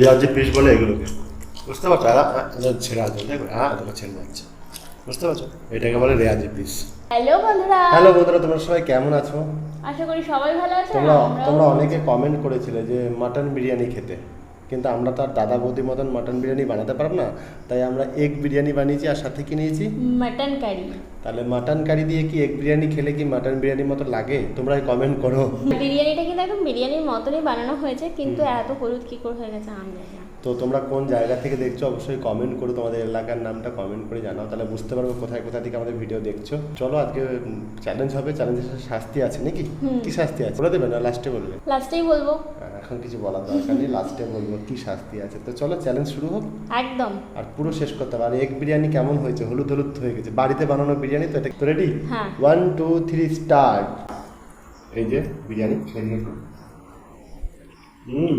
Riaji piece বলে এগুলোকে। বুঝতে পারছ? ছেড়ে আছে হ্যাঁ তোকে ছেড়ে যাচ্ছে বুঝতে পারছ? এটাকে বলে রেয়াজি পিস হ্যালো বন্ধুরা। হ্যালো বন্ধুরা তোমরা সবাই কেমন আছো? আশা করি সবাই ভালো আছো তোমরা তোমরা অনেকে কমেন্ট করেছিলে যে মাটন বিরিয়ানি খেতে। কিন্তু আমরা তো আর দাদা বৌদি মতন মাটন বিরিয়ানি বানাতে পারব না। তাই আমরা এগ বিরিয়ানি বানিয়েছি আর সাথে কি নিয়েছি? মাটন কারি তাহলে মাটন কারি দিয়ে কি এগ বিরিয়ানি খেলে কি মাটন বিরিয়ানির মতো লাগে? তোমরা কমেন্ট করো। বিরিয়ানিটা কিন্তু একদম বিরিয়ানির মতনই বানানো হয়েছে কিন্তু এত হলুদ কি করে হয়ে গেছে আমি জানি তো তোমরা কোন জায়গা থেকে দেখছ অবশ্যই কমেন্ট করো তোমাদের এলাকার নামটা কমেন্ট করে জানাও তাহলে বুঝতে পারব কোথায় কোথা থেকে আমাদের ভিডিও দেখছ। চলো আজকে চ্যালেঞ্জ হবে চ্যালেঞ্জের শাস্তি আছে নাকি? কি শাস্তি আছে? বলে দেবে না লাস্টে বলবে? লাস্টেই বলব। আর এখন কিছু বলার দরকার নেই লাস্টে বলব কি শাস্তি আছে। তো চলো চ্যালেঞ্জ শুরু হোক। একদম। আর পুরো শেষ করতে হবে। আর এগ বিরিয়ানি কেমন হয়েছে? হলুদ হলুদ হয়ে গেছে। বাড়িতে বানানো বিরিয়ানি তো এটা তো ready. One two three start এই যে বিরিয়ানি হুম।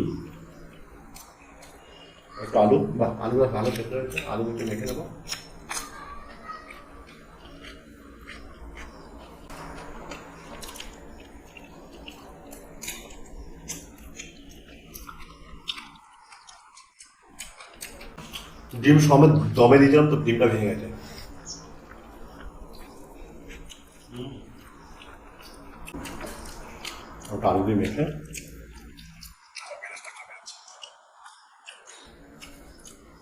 একটু আলু বা আলুটা ভালো খেতে হয়েছে। আলু একটু মেখে নেব। ডিম সমেত দমে দিয়েছিলাম তো ডিমটা ভেঙে গেছে। ওটা আলু দিয়ে মেখে।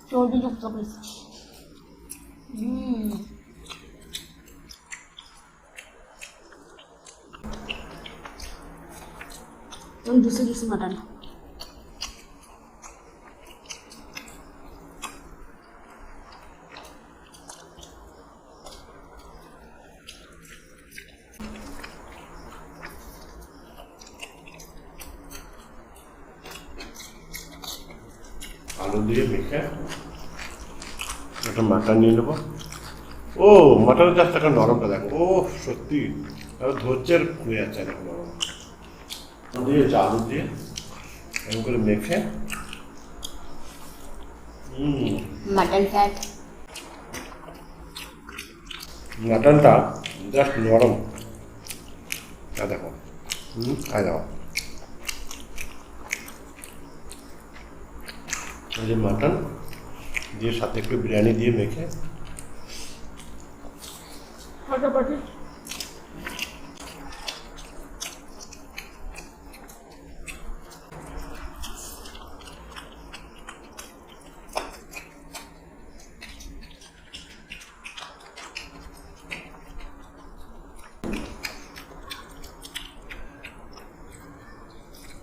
চর্বিযুক্ত হুম। জুসি আলু দিয়ে মেখে একটা মাটন নিয়ে নেব। ও মাটনের জাস্ট একটা নরমটা দেখো। ও সত্যি। আর ধৈর্যের হয়ে যাচ্ছে দেখো নরম। দিয়ে আলু দিয়ে এরকম করে মেখে। মাটন ফ্যাট মাটনটা জাস্ট নরম। দেখো। হুম আয় দেখো এই যে মাটন দিয়ে সাথে একটু বিরিয়ানি দিয়ে মেখে। ফাটাফাটি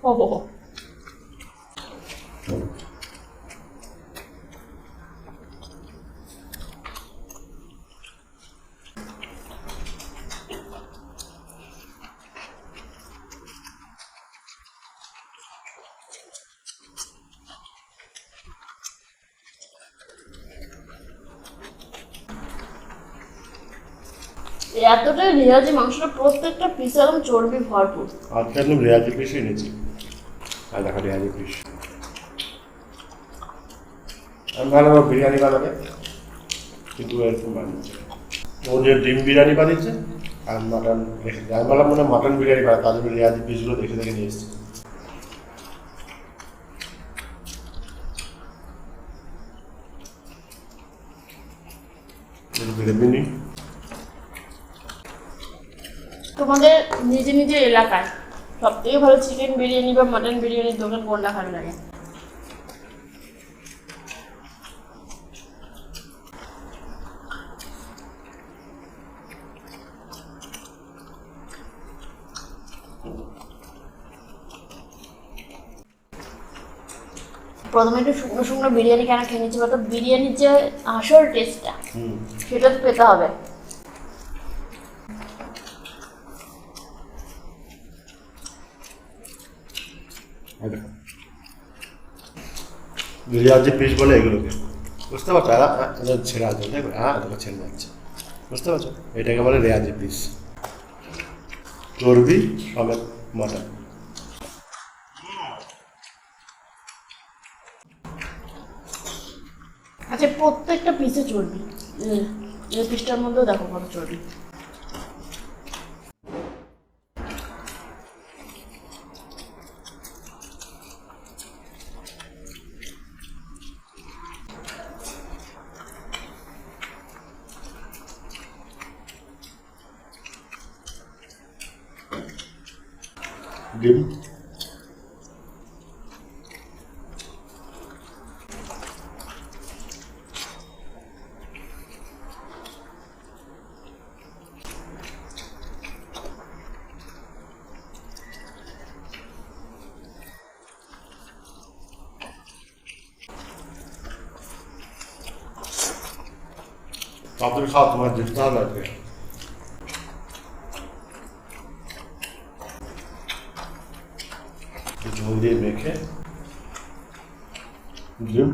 হো হো হো। এতটা রেয়াজি মাংসটা প্রত্যেকটা পিস একদম চর্বি ভরপুর। আজকে একদম রেয়াজি পিসই এনেছি। আর দেখো রেয়াজি পিস আমি ভালো বিরিয়ানি বানাবে কিন্তু এরকম বানিয়েছে ও যে ডিম বিরিয়ানি বানিয়েছে, আর মাটন রেখেছে আমি বললাম মনে মাটন বিরিয়ানি বানায় তার জন্য রেয়াজি পিসগুলো দেখে দেখে নিয়ে এসেছি। ভেবে নিই তোমাদের নিজে নিজের এলাকায় সব থেকে ভালো চিকেন বিরিয়ানি বা মাটন বিরিয়ানির দোকান কোনটা ভালো লাগে? প্রথমে একটু শুকনো শুকনো বিরিয়ানি কেন খেয়ে নিচ্ছি বলতো বিরিয়ানির যে আসল টেস্টটা সেটা তো পেতে হবে। দেখো। রিয়াজি পিস বলে এগুলোকে। বুঝতে পারছ? ছেড়ে আছে দেখবে? হ্যাঁ তোকে ছেড়ে যাচ্ছে বুঝতে পারছ? এটাকে বলে রেয়াজি পিস চর্বি সমেত মটন আচ্ছা প্রত্যেকটা পিসে চর্বি। এই পিসটার মধ্যেও দেখো কত চর্বি। ডিম তাড়াতাড়ি খাও তোমার যেতে হবে আজকে একটু ঝোল দিয়ে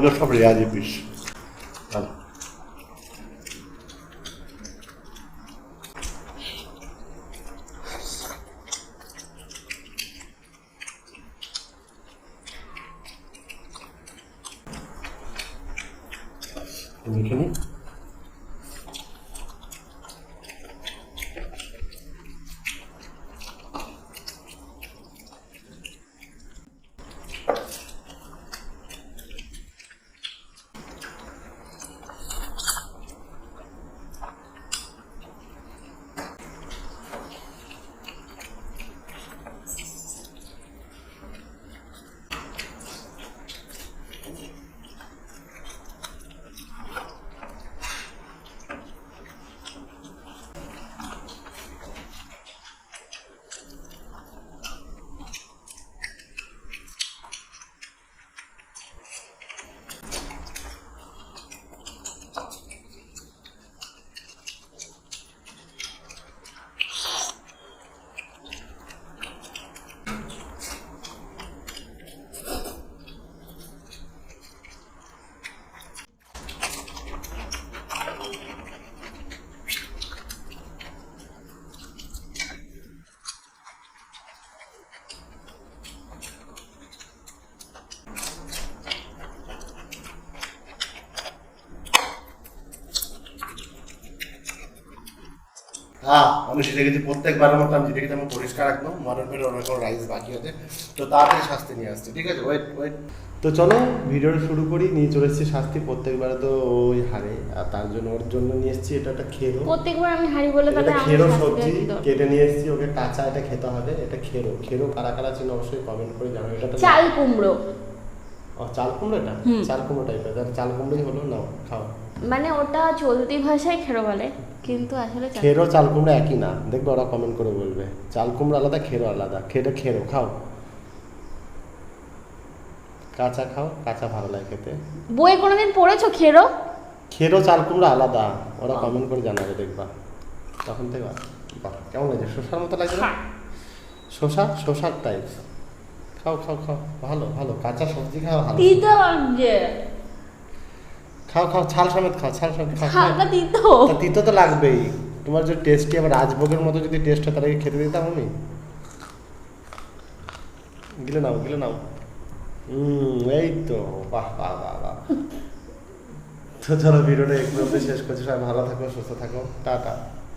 আমাদের সব রেয়াজি পিস ভালো হ্যাঁ আমি সেটা গেছি প্রত্যেকবারের মতো আমি যেটা আমি পরিষ্কার রাখলাম মটন পেটে অনেক রাইস বাকি আছে। তো তাড়াতাড়ি শাস্তি নিয়ে আসছে ঠিক আছে? ওয়েট ওয়েট তো চলো ভিডিওটা শুরু করি নিয়ে চলে এসেছি শাস্তি। প্রত্যেকবারে তো ওই হারে আর তার জন্য ওর জন্য নিয়ে এসেছি এটা একটা খেরো। প্রত্যেকবার আমি হাড়ি বলে তাহলে খেরো সবজি কেটে নিয়ে এসেছি ওকে কাঁচা এটা খেতে হবে এটা খেরো। খেরো কারা কারা ছিল অবশ্যই কমেন্ট করে জানাবে। এটা চাল কুমড়ো। ও চাল কুমড়ো এটা চাল কুমড়ো টাইপের তাহলে চাল কুমড়োই হলো নাও খাও। মানে ওটা চলতি ভাষায় খেরো বলে কিন্তু আসলে খেরো চাল কুমড়া একই না। দেখবে ওরা কমেন্ট করে বলবে চাল কুমড়া আলাদা খেরো আলাদা। খেরো খেরো খাও। কাঁচা খাও কাঁচা ভালো লাগে খেতে। বই কোনোদিন পড়েছো খেরো? খেরো চাল কুমড়া আলাদা। ওরা কমেন্ট করে জানাবে দেখবা। তখন থেকে বাহ কেমন লাগছে? শসার মতো লাগছে না? শসা? শসার টাইপ খাও খাও খাও। ভালো ভালো। কাঁচা সবজি খাও ভালো। খাও খাও ছাল সমেত খাও ছাল সমেত খাও। খাও। হালকা তিত তা তিতো তো লাগবেই। তোমার যে টেস্টি আবার রাজভোগের মতো যদি টেস্ট হয় তাহলে খেতে দিতাম আমি? গিলে নাও গিলে নাও। হুম এই তো বাহ বাহ বাহ বাহ। তো চলো ভিডিওটা একটু অবধি শেষ করছি। সবাই ভালো থাকো সুস্থ থাকো। টাটা